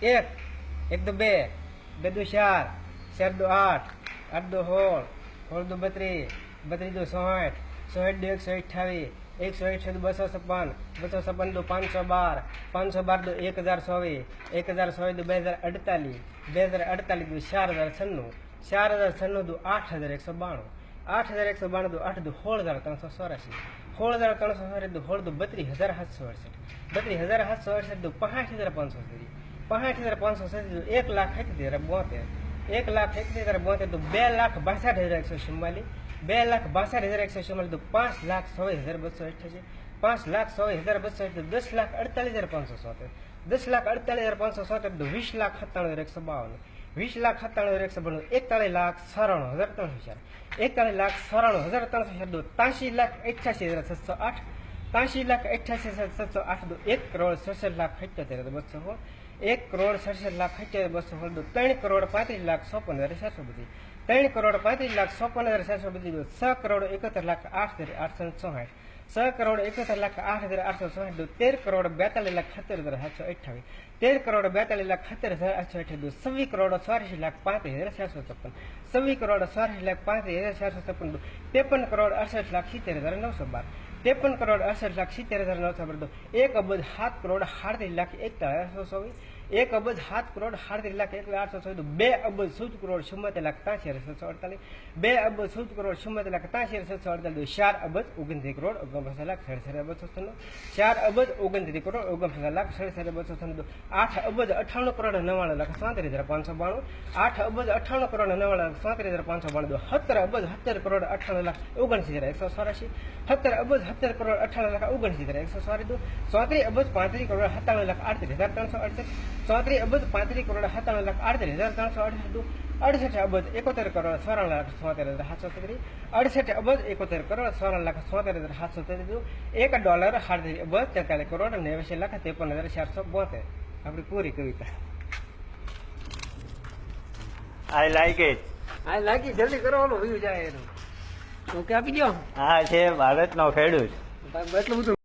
એક એક દો બે બે દો ચાર ચાર દો આઠ આઠ દો સોળ સોળ દો બત્રીસ બત્રીસ દો સોઠ સોઠ દો એકસો અઠ્ઠાવીસ એકસો અઠ્ઠાવીસ બસો છપ્પન બસો છપ્પન દો પાંચસો બાર પાંચસો બાર દો એક હજાર ચોવીસ, એક હજાર ચોવીસ દો બે હજાર અડતાલીસ, બે હજાર અડતાલીસ દો ચાર હજાર છન્નું, ચાર હજાર છન્નું દો આઠ હજાર એકસો બાણું, આઠ હજાર એકસો બાણું દો આઠ દો સોળ હજાર ત્રણસો ચોરાસી સોળ હજાર ત્રણસો ચોરાસી દો સોળ દો બત્રીસ હજાર સાતસો અડસઠ, બત્રીસ હજાર સાતસો અડસઠ દો પાંચ હજાર પાંચસો पैंठ हज़ार पाँच सौ सैंतीस तो एक लाख है दे रहा बहुत है। एक लाख एक हज़ार बहुत है तो बे लाख बासठ हज़ार एक सौ चुम्बालीस बे लाख बासठ हज़ार एक सौ चुम्बालीस तो पाँच लाख सौ हज़ार बसो अठासी पाँच लाख सौ हज़ार बसो अठासी तो दस लाख अड़तालीस हज़ार पाँच सौ सौतर दस लाख अड़तालीस हज़ार पाँच सौ सौतर तो वीस लाख सत्ताणु हज़ार एक सौ बावन। वीस लाख सत्ताणु हज़ार एक सौ बावन, एकतालीस लाख सराणु हज़ार त्रण सौ चार। एकतालीस लाख सराणु हज़ार त्रण सौ चार तो दो ताशी लाख अठासी हज़ार सात सौ आठ। ताशी लाख अठासी हज़ार सात सौ आठ दो एक करोड़ सड़सठ लाख अठोतेर बसो हो એક કરોડ સડસઠ લાખ અઠ્યોતેર બસો સોળ દો ત્રણ કરોડ પાંત્રીસ લાખ ચોપન હજાર ચારસો બધી ત્રણ કરોડ પાંત્રીસ લાખ ચોપન હજાર ચારસો બધી દો છ કરોડ એકોતેર લાખ આઠ હજાર આઠસો ચોસાઠ છ કરોડ એકોતેર લાખ આઠ હજાર આઠસો ચોસાઠ દો તેર કરોડ બેતાલીસ લાખ સત્તર હજાર સાતસો અઠ્ઠાવીસ તેર કરોડ બેતાલીસ લાખ સત્તર હજાર આઠસો અઠ્યાવીસ દો છવ્વીસ કરોડ ચોરાશી લાખ પાંત્રીસ હજાર ચારસો છપ્પન છવ્વીસ કરોડ ચોરાશી લાખ પાંત્રીસ હજાર ચારસો છપ્પન દો ત્રેપન કરોડ અડસઠ લાખ સિત્તેર હજાર નવસો બાર ત્રેપન કરોડ અડસઠ લાખ સિત્તેર હજાર નવસો બાર દો એક અબજ સાત કરોડ સાડત્રીસ લાખ એકતાલીસ આઠસો ચોવીસ એક અબજ સાત કરોડ સાડત્રીસ લાખ એક આઠસો ચોવીસ બે અબજ ચૌદ કરોડ ચુમ્મોતેર લાખ ત્યાંસી હજાર છસો અડતાલીસ બે અબજ ચૌદ કરોડ ચુમ્મોતેર લાખ ત્યાંસી હજાર છસો અડતાલીસ ચાર અબજ ઓગણત્રીસ કરોડ ઓગણપચાસ લાખ સડસઠ હજાર બસો છન્નું ચાર અબજ ઓગણત્રીસ કરોડ ઓગણપચાસ લાખ સડસઠ હજાર બસો છન્નું આઠ અબજ અઠ્ઠાણું કરોડ નવ્વાણું લાખ સાંત્રીસ હજાર પાંચસો બાણું આઠ અબજ અઠ્ઠાણું કરોડ નવ્વાણું લાખ સાંત્રીસ હજાર પાંચસો બાણું સત્તર અબજ સત્તર કરોડ અઠ્ઠાણું લાખ ઓગણસી હજાર એકસો ચોરાશી સત્તર અબજ સત્તર કરોડ અઠ્ઠાણું લાખ ઓગણસી હજાર એકસો ચોરી દો ચોત્રીસ અબજ પાંત્રીસ કરોડ સત્તાણું લાખ આડત્રીસ હજાર ત્રણસો અડસઠ ચોત્રીસ અબજ પાંત્રીસ કરોડ સત્તાણું લાખ આડત્રીસ હજાર ત્રણસો અડસઠ અડસઠ અબજ એકોતેર કરોડ સોળ લાખ છોતેર હજાર સાતસો ત્રીસ અડસઠ અબજ એકોતેર કરોડ સોળ લાખ છોતેર હજાર સાતસો ત્રીસ એક ડોલર સાડત્રીસ અબજ તેતાલીસ કરોડ નેવ્યાસી લાખ ત્રેપન હજાર ચારસો બોતેર. આપણી પૂરી કવિતા. I like it I like it જલ્દી કરો ઓલું વ્યૂ જાય એનું. ઓકે આપી દો આ છે ભારતનો ખેડૂત. એટલું બધું